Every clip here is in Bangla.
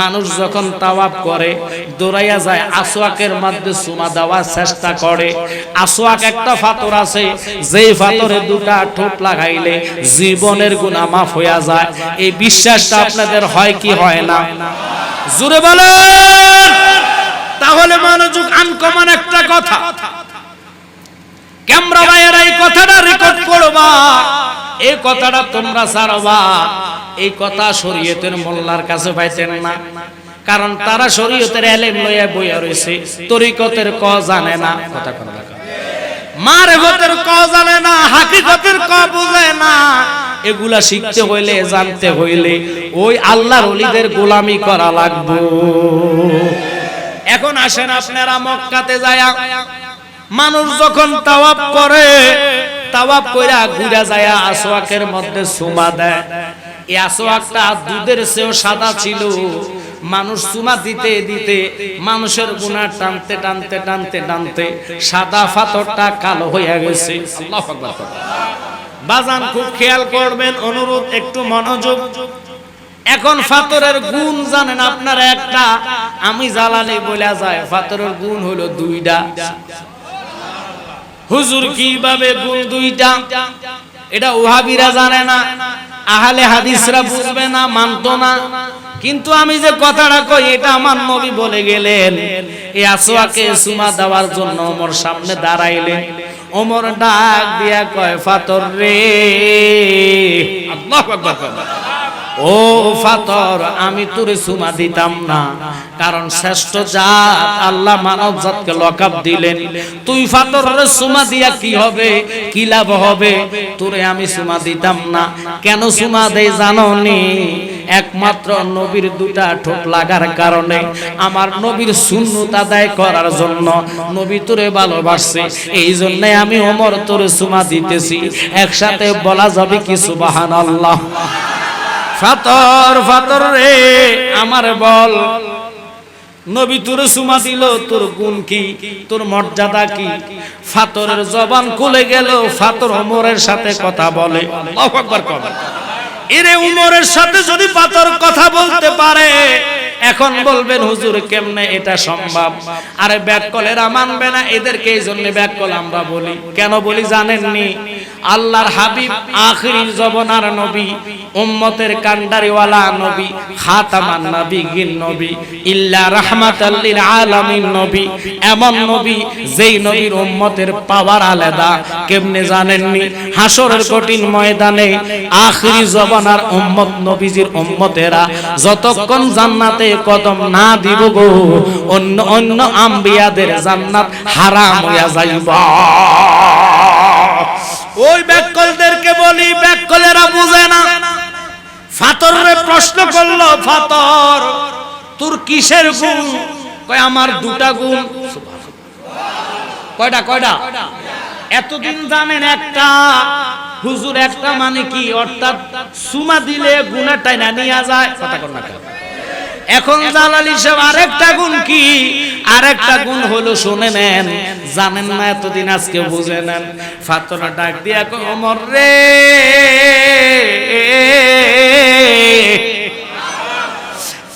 মানুষ যখন তাওয়াব করে, দৌড়াইয়া যায় আসোয়াকের মধ্যে সুমা দেওয়ার চেষ্টা করে। আসোয়াক একটা ফাতর আছে, যেই ফাতরে দুটা ঠোঁট লাগাইলে জীবনের গুণা মাফ হইয়া যায়। এই বিশ্বাসটা আপনাদের হয় কি হয় না? জুড়ে বলেন! তাহলে মনোযোগ আনকমন একটা কথা। ক্যামেরা ভাইয়ের, এই কথাটা রেকর্ড করবা। এই কথাটা তোমরা ছাড়বা। এই কথা শরীয়তের মোল্লার কাছে পাইতেন না। কারণ তারা শরীয়তের এলেম লইয়া বইয়া রয়েছে তরিকতের ক জানে না। কথা কোন মারেফতের ক জানে না। হাকিকতের ক বুঝে না। এগুলা শিখতে হইলে, জানতে হইলে ওই আল্লাহর ওলিদের গোলামি করা লাগবে। এখন আসেন আপনারা মক্কাতে যায়। মানুষ যখন তাওয়াব করে তাওয়াব কইরা ঘুরা যায় আসওয়াকের মধ্যে সুমা দেয়। এই আসওয়াকটা দুধের চেয়েও সাদা ছিল। মানুষ চুমা দিতে দিতে মানুষের গুণা টানতে টানতে টানতে টানতে সাদা পাথরটা কালো হইয়া গেছে। বাজান, খুব খেয়াল করবেন, অনুরোধ, একটু মনোযোগ। এখন ফাতরের গুণ জানেন আপনারা একটা। আমি জ্বালালে বলা যায়, ফাতরের গুণ হলো দুইটা। হুজুর কীভাবে গুণ দুইটা? এটা ওহাবিরা জানে না, আহলে হাদিসরা বুঝবে না, মানতো না। কিন্তু আমি যে কথাটা কই, এটা আমার নবী বলে গেলেন। এই আসওয়াকে সুমা দেওয়ার জন্য ওমর সামনে দাঁড়াইলেন। ওমর ডাক দিয়া কয়, ফাতর রে। আল্লাহু আকবার। ও ফাতর, আমি তোরে সুমা দিতাম না। কারণ শ্রেষ্ঠ জাত আল্লাহ মানব জাতকে লকাব দিলেন। তুই ফাতরের সুমা দিয়া কি হবে? কি লাভ হবে? তোরে আমি সুমা দিতাম না। কেন সুমা দেই জানো নি একমাত্র নবীর দুটা ঠোঁট লাগার কারণে। আমার নবীর সুন্নত আদায় করার জন্য নবী তোরে ভালোবাসছে। এই জন্য আমি ওমর তোরে সুমা দিতেছি। একসাথে বলা যাবে কি সুবাহান আল্লাহ ফাতর ফাতর রে, আমার বল। নবী তোর সুমা দিল, তোর গুণ কি? তোর মর্যাদা কি? ফাতরের জবান খুলে গেল, ফাতর ওমরের সাথে কথা বলে। আকবার কর। এরে উমরের সাথে যদি পাথর কথা বলতে পারে, এখন বলবেন, হুজুর, কেমনে এটা সম্ভব? আরে ব্যাককলেরা মানবে না, এদেরকে এই জন্য ব্যাককল আমরা বলি। কেন বলি জানেননি? আল্লাহর হাবিব আখরি জবনার নবী, উম্মতের কান্ডারিওয়ালা নবী, খাতামান নবী গিন নবী, ইল্লা লিল আলামিন নবী। এমন নবী যেই নবীর উম্মতের পাওয়ার আলাদা। কেমনে জানেননি? হাসরের কঠিন ময়দানে আখরি জবানার উম্মত নবীজির উম্মতেরা যতক্ষণ জান্নাতে কদম না দিব গো, অন্য অন্য আম্বিয়াদের জান্নাত হারাম হইয়া যাইবা ওই ব্যাককলদেরকে বলি ব্যাককলেরা বুঝে না ফাতররে প্রশ্ন করল, ফাতর, তোর কিসের গুণ? কয়, আমার দুটা গুণ। কয়টা কয়টা? এতদিন জানেন একটা, হুজুর একটা মানে কি? অর্থাৎ সুমা দিলে গুণাটাই না নিয়ে যায়। কথা কর না? এখন জালালি সাহেব আরেকটা গুণ কি? আরেকটা গুণ হলো শুনে নেন। জানেন না এতদিন আজকে বুঝে নেন। ফাতরা ডাক দিয়া এখন অমর রে।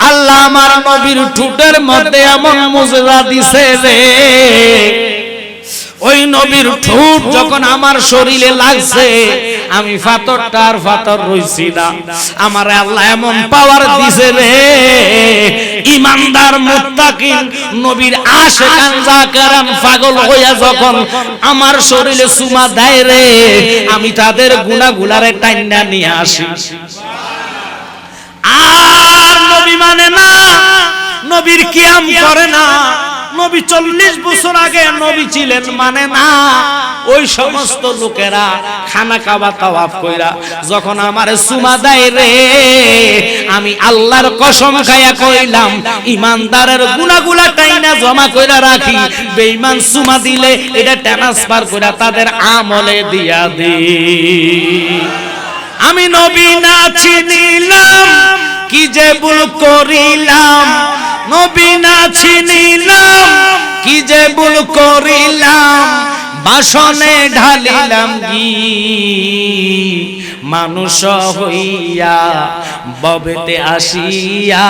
আল্লাহ আমার নবীর ঠুটের মধ্যে এমন মুজরা দিছে রে ওই নবীর ঠোঁট যখন আমার শরীরে লাগছে, আমি ফাতরটা আর ফাতর রইছি না। আমার আল্লাহ এমন পাওয়ার দিছে রে। ইমানদার মুত্তাকিন, নবীর আশিকান জাকারান পাগল হইয়া যখন আমার শরীরে সুমা দেয় রে, আমি তাদের গুনাহগুলারে টাইনা নিয়ে আসি। আর নবী মানে না, নবীর কিয়াম করে না। নবী চল্লিশ বছর আগে নবী ছিলেন মানে না। ওই সমস্ত লোকেরা খানা খাওয়া তাওয়াফ কইরা যখন আমার সুমা দেয় রে, আমি আল্লাহর কসম খাইয়া কইলাম, ইমানদারের গুনাগুলা টাইনা জমা কইরা রাখি, বেঈমান সুমা দিলে এটা ট্রান্সফার কইরা তাদের আমলে দিয়া দি। আমি নবী না চিনিলাম, কি যে ভুল করিলাম নবী না চিনিলাম কি যে ভুল করিলাম, বাসনে ঢালিলাম গি মানুষ হইয়া, ববেতে আসিয়া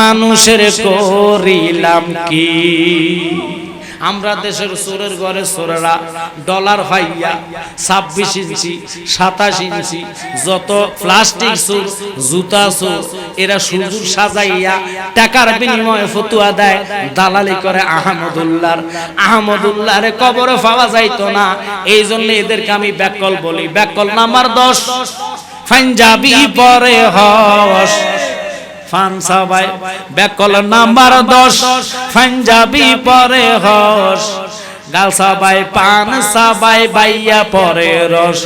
মানুষের করিলাম কি? আমরা দেশের সুরের ঘরে সোরেরা ডলার ভাইয়া ছাব্বিশ ইঞ্চি, সাতাশ ইঞ্চি, যত প্লাস্টিক সুর, জুতা সুর, এরা সুজুর সাজাইয়া টাকার বিনিময়ে ফতুয়া দেয়। দালালি করে আহমদুল্লাহর। আহমদুল্লাহর কবরে পাওয়া যাইতো না। এই জন্য এদেরকে আমি ব্যাকল বলি। ব্যাকল নাম্বার দশ। পাঞ্জাবি পরে হস। ফান সবাই ব্যাকল নাম্বার দশ পাঞ্জাবি পরে হস। গাল সবাই, পান সবাই, বাইয়া পরে রস।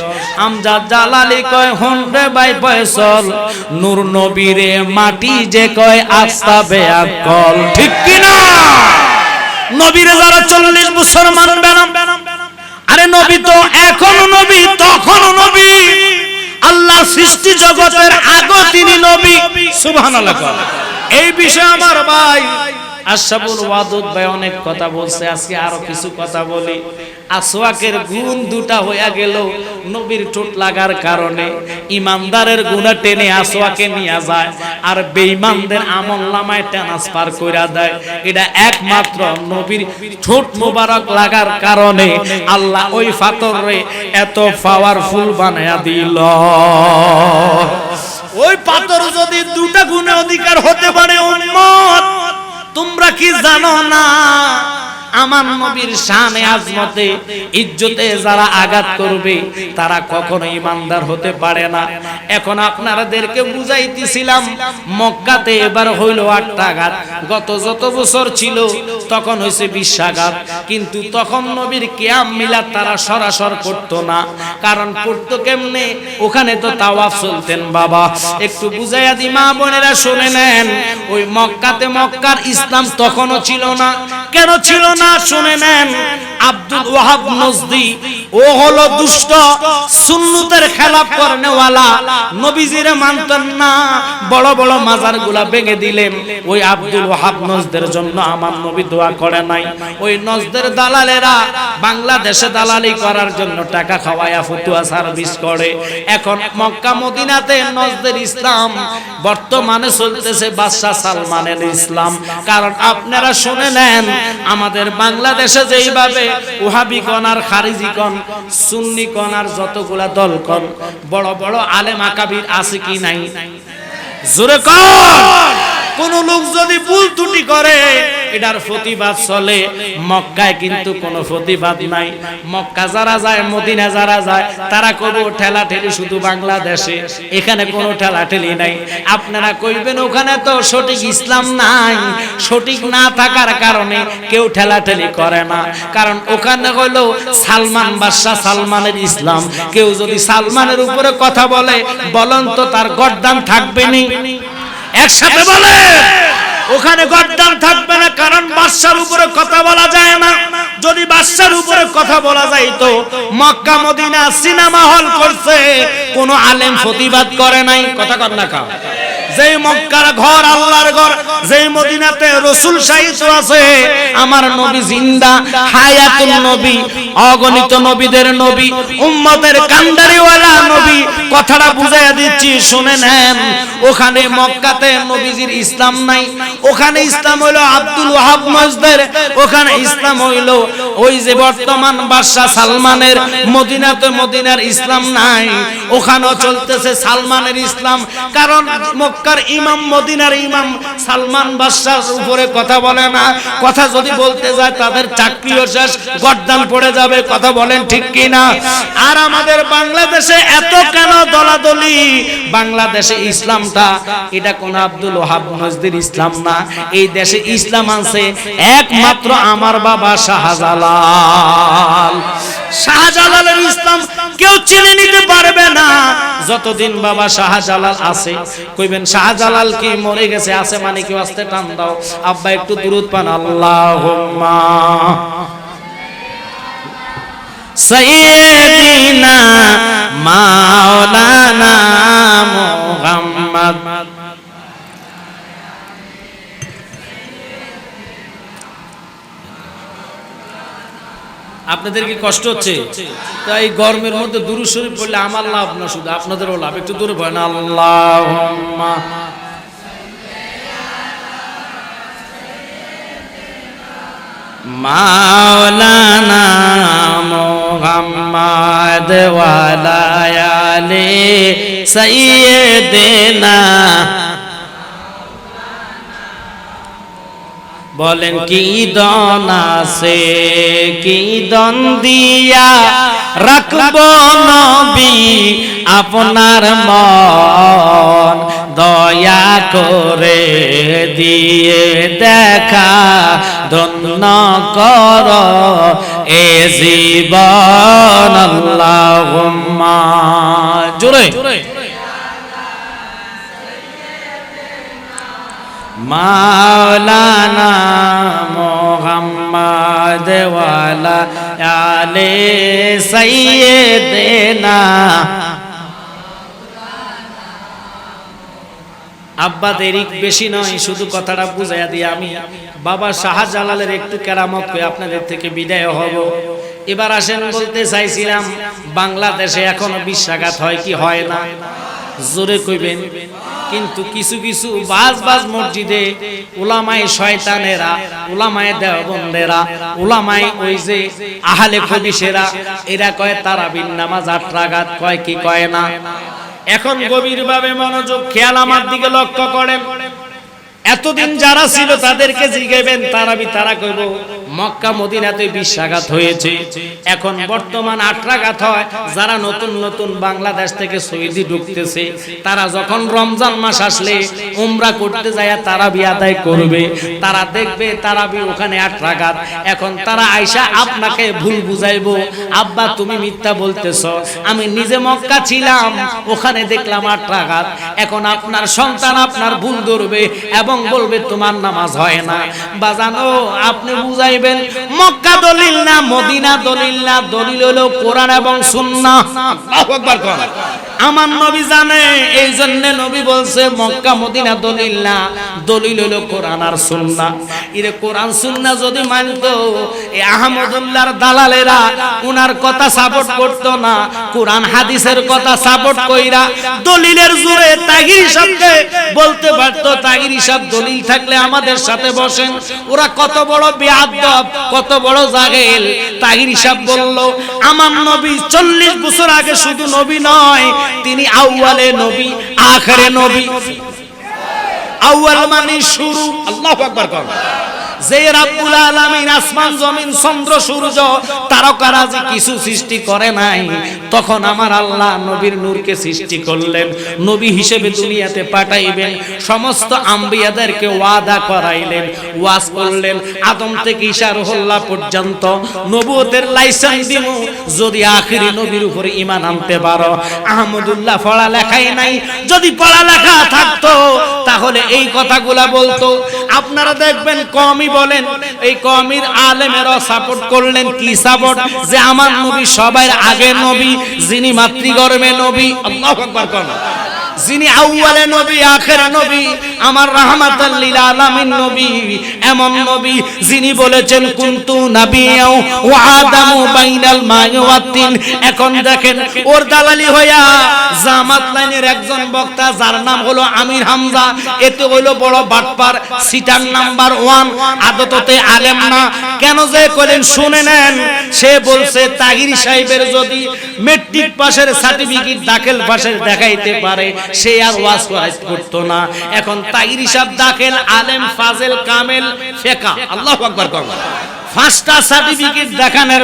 আমজা জালালি কয় হুন্ডে বাই পয়সল নূর নবীরে মাটি যে কয়, আস্তা বেয়াকল ঠিক কিনা? নবীরে যারা চল্লিশ বছর মানবে না আরে নবী তো এখনও নবী তখনও নবী। আল্লাহ সৃষ্টি জগতের আগে তিনি নবী। সুবহানাল্লাহ। এই বিষয়ে আমার ভাই আশাবুল ওয়াদুদ ভাই অনেক কথা বলছে, আজকে আরও কিছু কথা বলি। আসওয়াকের গুণ দুটা হইয়া গেল নবীর ঠোঁট লাগার কারণে। ইমানদারের গুণা টেনে আসওয়াকে নিয়ে যায় আর বেঈমানদের আমল নামায় ট্রান্সফার কইরা দেয়। এটা একমাত্র নবীর ঠোঁট মোবারক লাগার কারণে আল্লাহ ওই ফাতরে এত পাওয়ারফুল বানায়া দিল। ওই পাথর যদি দুটা গুণে অধিকার হতে পারে, উম্মত! তোমরা কি জানো না? আমার নবীর শানে আজমতে ইজ্জতে যারা আঘাত করবে, তারা কখনো ইমানদার হতে পারে না। এখন আপনাদেরকে বুঝাইতেছিলাম, মক্কাতে এবার হইল আটটা আঘাত গত যত বছর ছিল, তখন হয়েছে বিশ্বাঘাত। কিন্তু তখন নবীর কেয়াম মিলাদ তারা সরাসর করতো না। কারণ করতো কেমনে? ওখানে তো তাওয়াফ চলতেন বাবা। একটু বুঝাইয়া দি, মা বোনেরা শুনে নেন, ওই মক্কাতে মক্কার ইসলাম তখনও ছিল না। কেন ছিল না? শুনে নেন, আব্দুল ওয়াহাব নজদি, ও হলো দুষ্ট, সুন্নতের খেলাফ করনেওয়ালা, নবীজির মানতেন না। বড় বড় মাজারগুলা ভেঙে দিলেন। ওই আব্দুল ওয়াহাব নজদের জন্য আমার নবী দোয়া করে নাই। ওই নজদের দালালেরা বাংলাদেশে দালালি করার জন্য টাকা খাওয়ায়া ফতুয়া সার্ভিস করে। এখন মক্কা মদিনাতে নজদের ইসলাম বর্তমানে চলতেছে বাদশাহ সালমানের ইসলাম। কারণ আপনারা শুনে নেন, আমাদের বাংলাদেশে যেইভাবে ওহাবিগণ আর খারিজিগণ, সুন্নিগণ আর যতগুলা দল দলগণ, বড় বড় আলেম আকাবির আছে কি নাই? জোরে কন! কোন লোক যদি ভুল ত্রুটি করে এটার প্রতিবাদ চলে। মক্কায় কিন্তু কোনো প্রতিবাদ নাই। মক্কা যারা যায়, মদিনা যারা যায়, তারা কোনো ঠেলা ঠেলি শুধু বাংলাদেশে। এখানে কোনো ঠেলা ঠেলি নাই। আপনারা কইবেন, ওখানে তো সঠিক ইসলাম নাই। সঠিক না থাকার কারণে কেউ ঠেলা ঠেলি করে না। কারণ ওখানে হলো সালমান বাদশাহ সালমানের ইসলাম। কেউ যদি সালমানের উপরে কথা বলে, বলেন তো তার গরদান থাকবে নি? একসাথে বলে ওখানে গদ্দার থাকবে না, কারণ বাদশার উপরে কথা বলা যায় না। যদি বাদশার উপরে কথা বলা যায় তো মক্কা, মদিনা, সিনেমা হল করছে, কোনো আলেম প্রতিবাদ করে নাই। কথা কর না যেই মক্কার ঘর, আল্লাহর ঘর, যেই মদিনাতে রসুল আছে, আমার নবী জিন্দা হায়াতুল নবী, অগণিত নবীদের নবী, উম্মতের নবী, কথাটা বুঝাইয়া দিচ্ছি, শুনে নেন। ওখানে মক্কাতে নবীজির ইসলাম নাই, ওখানে ইসলাম হইল আব্দুল ওয়াহাব মজদের, ওখানে ইসলাম হইল ওই যে বর্তমান বাদশাহ সালমানের, মদিনাতে মদিনার ইসলাম নাই, ওখানেও চলতেছে সালমানের ইসলাম, কারণ মক্কার ইমাম, মদিনার ইমাম সালমান বাদশার উপরে কথা বলে না। কথা যদি বলতে যায়, তাদের চাকরিও শেষ, গর্দান পড়ে যাবে, কথা বলেন ঠিক কি না আর আমাদের বাংলাদেশে এত কেন দলাদলি? বাংলাদেশে ইসলামটা, এটা কোন আব্দুল ওহাব নজদির ইসলাম না। এই দেশে ইসলাম আছে একমাত্র আমার বাবা শাহজালাল। শাহজালালের ইসলাম কেউ চিনে নিতে পারবে না। যতদিন বাবা শাহজালাল আছে, কইবেন, শাহজালাল কি মরে গেছে, আছে মানে কেউ আসতে টান দাও। আব্বা, একটু দূরত পান, আল্লাহুম্মা। সাইয়্যিদিনা মাওলানা মুহাম্মদ আপনাদের কি কষ্ট হচ্ছে। তাই গরমের মধ্যে দুরু শরীফ পড়লে আমার লাভ না শুধু আপনাদেরও লাভ। একটু দূরে ভয় না আল্লাহ মাওলানা মোহাম্মদ ওয়ালায়ালে সাইয়েদেনা বলেন, কি দন আছে? কি দন দিয়া রাখব নবী আপনার মন? দয়া করে দিয়ে দেখা ধন্য কর এ জীবন আল্লাহুম্মা। জোরে। মাওলানা মোহাম্মদ ওয়ালা আলে সাইয়েদেনা। আব্বা দেরি বেশি নয়, শুধু কথাটা বুঝাইয়া দিয়ে আমি বাবা শাহজালালের একটু কেরামত করে আপনাদের থেকে বিদায় হব। এবার আসেন বলতে চাইছিলাম, বাংলাদেশে এখনও বিশ্বাঘাত হয় কি হয় না? জোরে কইবেন। কিন্তু কিছু কিছু বাজ বাজ মসজিদে উলামায়ে শয়তানেরা, উলামায়ে দেওবন্দেরা, উলামায়ে ওই যে আহলে খবিশেরা এরা কয় তারাবিন নামাজ আট কয় কি কয় না? এখন গভীরভাবে মনোযোগ, খেয়াল আমার দিকে লক্ষ্য করেন। এতদিন যারা ছিল তাদেরকে জিগাইবেন, তারাবি তারা কইব মক্কা মদিনাতে বিশ্বাঘাত হয়েছে। এখন বর্তমান আটরাঘাত হয়। যারা নতুন নতুন বাংলাদেশ থেকে সৌদি ঢুকতেছে, তারা যখন রমজান মাস আসলে উমরা করতে যায় তারাবি আদায় করবে। তারা দেখবে তারাবি ওখানে আটরাঘাত। এখন তারা আইসা, আপনাকে ভুল বুঝাইবো। আব্বা, তুমি মিথ্যা বলতেছ। আমি নিজে মক্কা ছিলাম, ওখানে দেখলাম আটরাঘাত। এখন আপনার সন্তান আপনার ভুল ধরবে এবং বলবে, তোমার নামাজ হয় না। বাজানো আপনি বুঝাইবেন মক্কা দলিল না মদিনা দলিল না দলিল হলো কোরআন এবং সুন্নাহ। আল্লাহু আকবার কোন আমার নবী জানে এই জন্য নবী বলছে মক্কা মদিনা দলিল না দলিল হলো কোরআন আর সুন্নাহ। এর কোরআন সুন্নাহ যদি মানতো এই আহমদুল্লাহর দালালেরা উনার কথা সাপোর্ট করতো না কোরআন হাদিসের কথা সাপোর্ট কইরা দলিলের জোরে তাগির সাথে বলতে পারতো তাগির সাহেব দলিল থাকলে আমাদের সাথে বসেন। ওরা কত বড় কত বড় জাগেল। তাহির হিসাব বলল, আমার নবী চল্লিশ বছর আগে শুধু নবী নয়, তিনি আউয়ালে নবী, আখরে নবী। আউয়াল মানে শুরু। আল্লাহু আকবার কর ওয়াদা করাইলেন, ওয়াজ করলেন। আদম থেকে নবুয়তের লাইসেন্স দিব, যদি আখিরি নবীর উপরে ঈমান আনতে পারো। আহমদুল্লাহ পড়ালেখাই নাই, যদি পড়ালেখা থাকতো তাহলে এই কথাগুলা বলতো। আপনারা দেখবেন কমই বলেন এই কমির আলেমেরা সাপোর্ট করলেন কি সাপোর্ট যে আমার নবী সবার আগে নবী যিনি মাতৃগর্ভে নবী। আল্লাহু আকবার কোন যিনি আউয়ালে নবী, আখেরে নবী, আমার রাহমাতাল লিল আলামিন নবী, এমন নবী যিনি বলেছেন, কুনতু নাবিয়াও ওয়া আদামু বাইনাল এখন দেখেন, ওর দালালি হইয়া জামাত লাইনের একজন বক্তা, যার নাম হলো আমির হামজা এতে হইল বড় বাটপার, সিটার নাম্বার ওয়ান, আদততে আলেম না। কেন যে করেন শুনে নেন, সে বলছে, তাগির সাহেবের যদি মেট্রিক পাশের সার্টিফিকেট দাখিল পাশের দেখাইতে পারে সে আর ওয়াজ করতো না। এখন আলেম, ফাজেল, কামেল, ফেকা। সার্টিফিকেট দেখানোর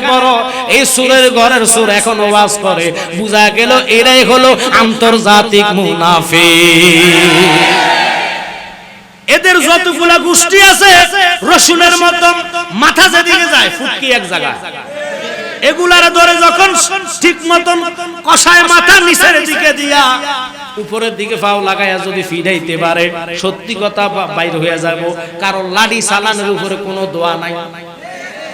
এই সুরের ঘরের সুর এখন ওয়াজ করে। বুঝা গেল এরাই হলো আন্তর্জাতিক এদের যতগুলা গোষ্ঠী আছে রসুনের মতন মাথা যেদিকে যায়, ফুটকি এক জায়গা এগুলার ধরে যখন ঠিক মতন কষায় মাথা নিচের দিকে দিয়া উপরের দিকে পাও লাগাইয়া যদি ফিরাইতে পারে, সত্যি কথা বাইর হয়ে যাব কারণ লাডি সালানের উপরে কোনো দোয়া নাই।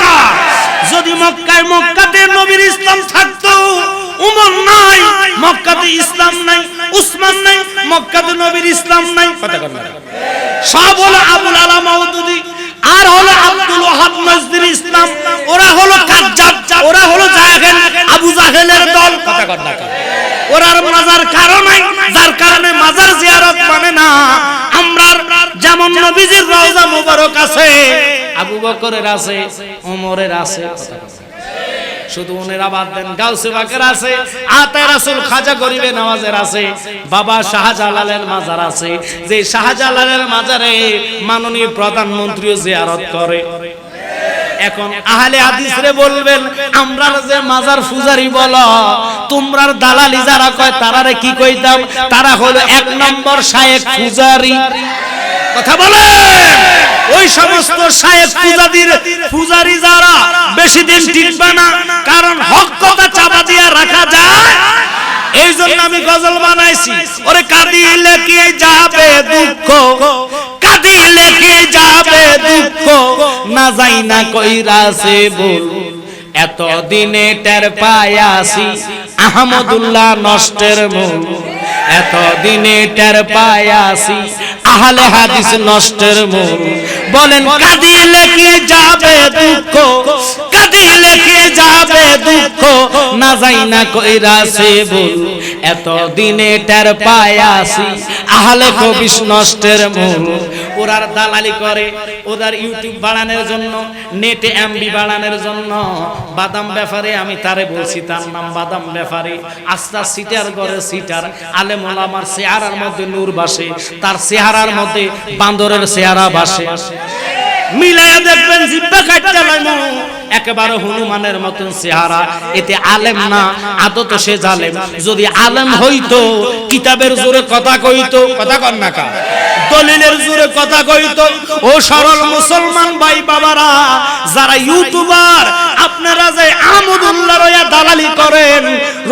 কা? যদি মক্কায় মক্কাতে নবীর ইসলাম থাকতো, উমর নাই, মক্কাতে ইসলাম নাই, উসমান নাই, মক্কাতে নবীর ইসলাম নাই। কথা সব হলো আবুল আলা আর হলো আব্দুল ওয়াহাব নজরুল ইসলাম। ওরা হলো কাজ্জাব, ওরা হলো জাহেল, আবু জাহেলের দল। কথা ওরার মাজার কারণ নাই, যার কারণে মাজার জিয়ারত মানে না। আমরা যেমন নবীজির রওজা মুবারক আছে আবু বকরের আছে, ওমরের আছে শুধু ওনেরা বাদ দেন, গাউসে বাকের আছে, আতায় রাসূল খাজা গরিবে নওয়াজের আছে, বাবা শাহজালালের মাজার আছে। যে শাহজালালের মাজারে মাননীয় প্রধানমন্ত্রীও জিয়ারত করে। এখন আহলে হাদিসরে বলবেন আমরা যে মাজার ফুজারি বলো, তোমরার দালালি যারা কয়, তারারে কি কইতাম? তারা হলো এক নম্বর শায়েক ফুজারি কথা বলে। ওই সমস্ত শায়েক পূজাদির পূজারি যারা বেশি দিন টিকবে না কারণ হক কথা চাপা দিয়া রাখা যায়। এই জন্য আমি গজল বানাইছি। ওরে কাঁদিলে কি যাবে দুঃখ? কাঁদিলে কি যাবে দুঃখ? না যাই না কইরাছে বল এত দিনে টের পায়াসি আহমদুল্লাহ নষ্টের মূল এত দিনে টের পায়াসি আহলে হাদিস নষ্টের মূল বলেন কাঁদিয়ে কি যাবে দুঃখ। কাঁদিলে কি যাবে দুঃখ, না যাই না কইরাছে বল এত দিনে টের পায়াসি আহলে কবিস নষ্টের মূল। ওরার দালালি করে, ওদের ইউটিউব বাড়ানোর জন্য, নেটে এমবি বাড়ানোর জন্য। বাদাম ব্যাপারে আমি তারে বলছি, তার নাম বাদাম ব্যাপারে। আস্তা সিটার করে সিটার। আলেম ওলামার চেহারার মধ্যে নূর বাসে তার চেহারার মধ্যে বান্দরের চেহারা বাসে মিলায়া দেখবেন জিব্বা কাটতে লাইমু। একেবারে হনুমানের মতন চেহারা। এতে আলেম না, আদত সে জালেম। যদি আলেম হইতো, কিতাবের জোরে কথা কইতো, কথা কন না কা দলিলের জোরে কথা কইতো, ও সরল মুসলমান ভাই বাবারা, যারা ইউটিউবার, আপনারা যে আহমদুল্লাহ রয়া দালালি করেন,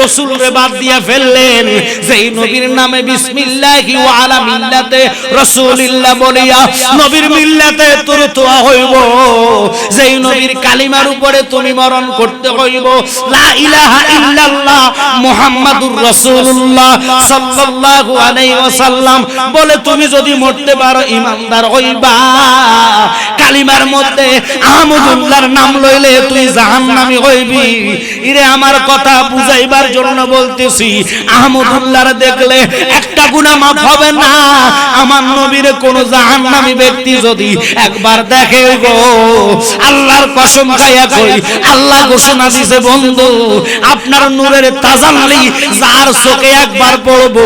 রসুল রে বাদ দিয়া ফেললেন, যেই নবীর নামে বিসমিল্লাহি ওয়া আলা মিল্লাতে রাসূলিল্লাহ বলিয়া, নবীর মিল্লাতে তোর তোয়া হইব। যেই নবীর কালিমার উপরে তুমি মরণ করতে হইব। লা ইলাহা ইল্লাল্লাহ মুহাম্মাদুর রাসূলুল্লাহ সাল্লাল্লাহু আলাইহি ওয়াসাল্লাম বলে তুমি যদি মরতে পারো ইমানদার হইবা। কালিমার মধ্যে আহমদুল্লাহর নাম লইলে তুই হইবি। ইরে, আমার কথা বুঝাইবার জন্য বলতেছি, আহমদুল্লাহর দেখলে একটা গুনাহ মাফ হবে না। আমার নবীর কোন জাহান্নামী ব্যক্তি যদি একবার দেখে গো আল্লাহর কসম খাইয়া কই আল্লাহ ঘোষণা দিছে বন্ধু আপনার নূরের তাজাল্লি যার চোখে একবার পড়ব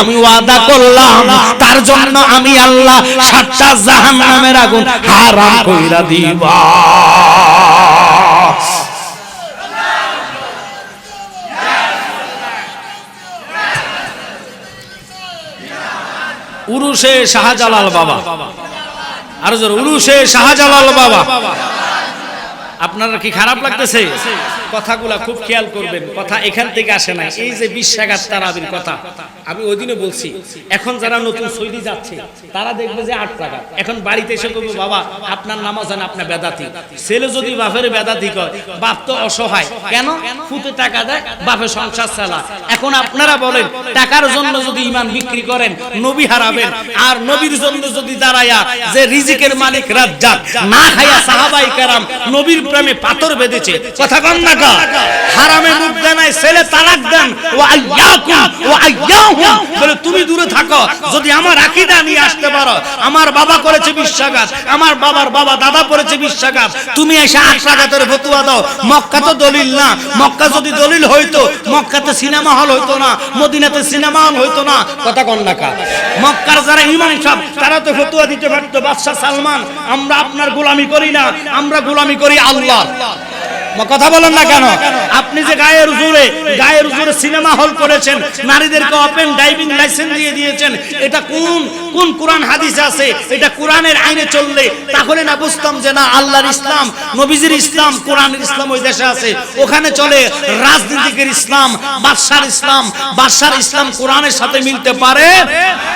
আমি ওয়াদা করলাম তার জন্য আমি আল্লাহ সাতটা জাহান্নামের আগুন হারাম কইরা দিবা। উরুষে শাহজালাল বাবা। আর উরুষে শাহজালাল বাবা। আপনারা কি খারাপ লাগতেছে? কথাগুলা খুব খেয়াল করবেন কথা এখান থেকে আসে না এই যে বিশ্বাঘাত তারাবির কথা আমি ওই দিনে বলছি এখন যারা নতুন সৌদি যাচ্ছে তারা দেখবে যে আট টাকা এখন বাড়িতে এসে বলব বাবা আপনার নামাজ হয় আপনার বেদাতি। ছেলে যদি বাপের বেদাতি কয় বাপ তো অসহায়। কেন? ফুতে টাকা দেয় বাপের সংসার চালা এখন আপনারা বলেন টাকার জন্য যদি ইমান বিক্রি করেন নবী হারাবেন। আর নবীর জন্য যদি দাঁড়ায়া যে রিজিকের মালিক রাজ্জাক না খাইয়া সাহাবাই কারাম নবীর প্রেমে পাথর বেঁধেছে। কথা কন না নাকা হারামে মুখ দেন নাই, ছেলে তালাক দেন। ও আইয়াকুম ও আইয়াহুম। বলে, তুমি দূরে থাকো। যদি আমার আকীদা নিয়ে আসতে পারো, আমার বাবা করেছে বিশ্বাঘাত আমার বাবার বাবা দাদা করেছে বিশ্বাঘাত তুমি এসে আশাঘাতের ফতুয়া দাও। মক্কা তো দলিল না। মক্কা যদি দলিল হইতো, মক্কাতে সিনেমা হল হইতো না, মদিনাতে সিনেমা হল হইতো না। কথা কন নাকা মক্কার যারা ইমাম সাহেব, তারা তো ফতুয়া দিতে পারতো, বাদশাহ সালমান, আমরা আপনার গোলামি করি না, আমরা গোলামি করি আল্লাহ। কথা বলেন না কেন? আপনি যে গায়ের জোরে গায়ের জোরে সিনেমা হল করেছেন, নারীদেরকে ওপেন ড্রাইভিং লাইসেন্স দিয়ে দিয়েছেন, এটা কোন কোন কোরআন হাদিস আছে? এটা কোরআনের আইনে চললে, তাহলে না বুঝতাম যে না আল্লাহর ইসলাম, নবীজির ইসলাম, কোরআনের ইসলাম ওই দেশে আছে। ওখানে চলে রাজনীতিকের ইসলাম, বাদশার ইসলাম বাদশার ইসলাম কোরআনের সাথে মিলতে পারে?